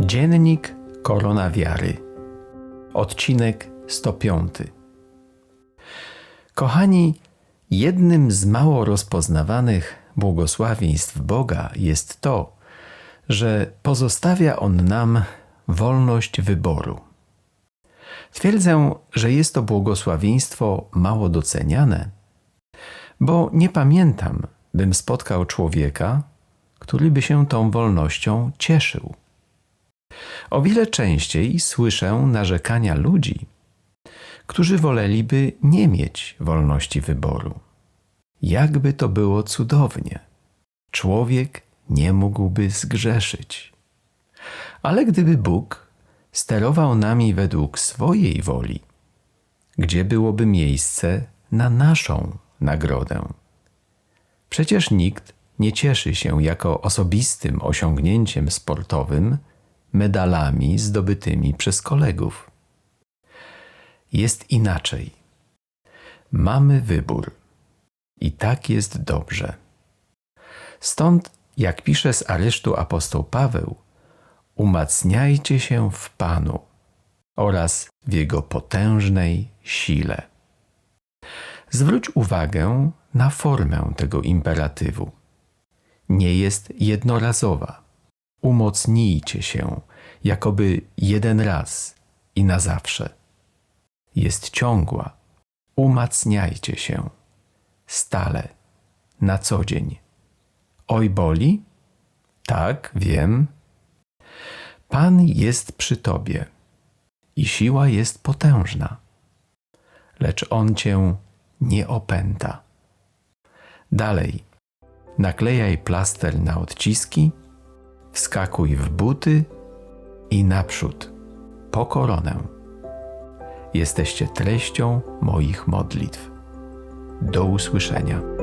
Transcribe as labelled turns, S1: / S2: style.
S1: Dziennik Koronawiary. Odcinek 105. Kochani, jednym z mało rozpoznawanych błogosławieństw Boga jest to, że pozostawia On nam wolność wyboru. Twierdzę, że jest to błogosławieństwo mało doceniane, bo nie pamiętam, bym spotkał człowieka, który by się tą wolnością cieszył. O wiele częściej słyszę narzekania ludzi, którzy woleliby nie mieć wolności wyboru. Jakby to było cudownie. Człowiek nie mógłby zgrzeszyć. Ale gdyby Bóg sterował nami według swojej woli, gdzie byłoby miejsce na naszą nagrodę? Przecież nikt nie cieszy się jako osobistym osiągnięciem sportowym medalami zdobytymi przez kolegów. Jest inaczej. Mamy wybór. I tak jest dobrze. Stąd, jak pisze z aresztu apostoł Paweł, umacniajcie się w Panu oraz w Jego potężnej sile. Zwróć uwagę na formę tego imperatywu. Nie jest jednorazowa. Umocnijcie się, jakoby jeden raz i na zawsze. Jest ciągła. Umacniajcie się. Stale, na co dzień. Oj boli? Tak, wiem. Pan jest przy tobie i siła jest potężna, lecz On cię nie opęta. Dalej, naklejaj plaster na odciski, wskakuj w buty i naprzód, po koronę. Jesteście treścią moich modlitw. Do usłyszenia.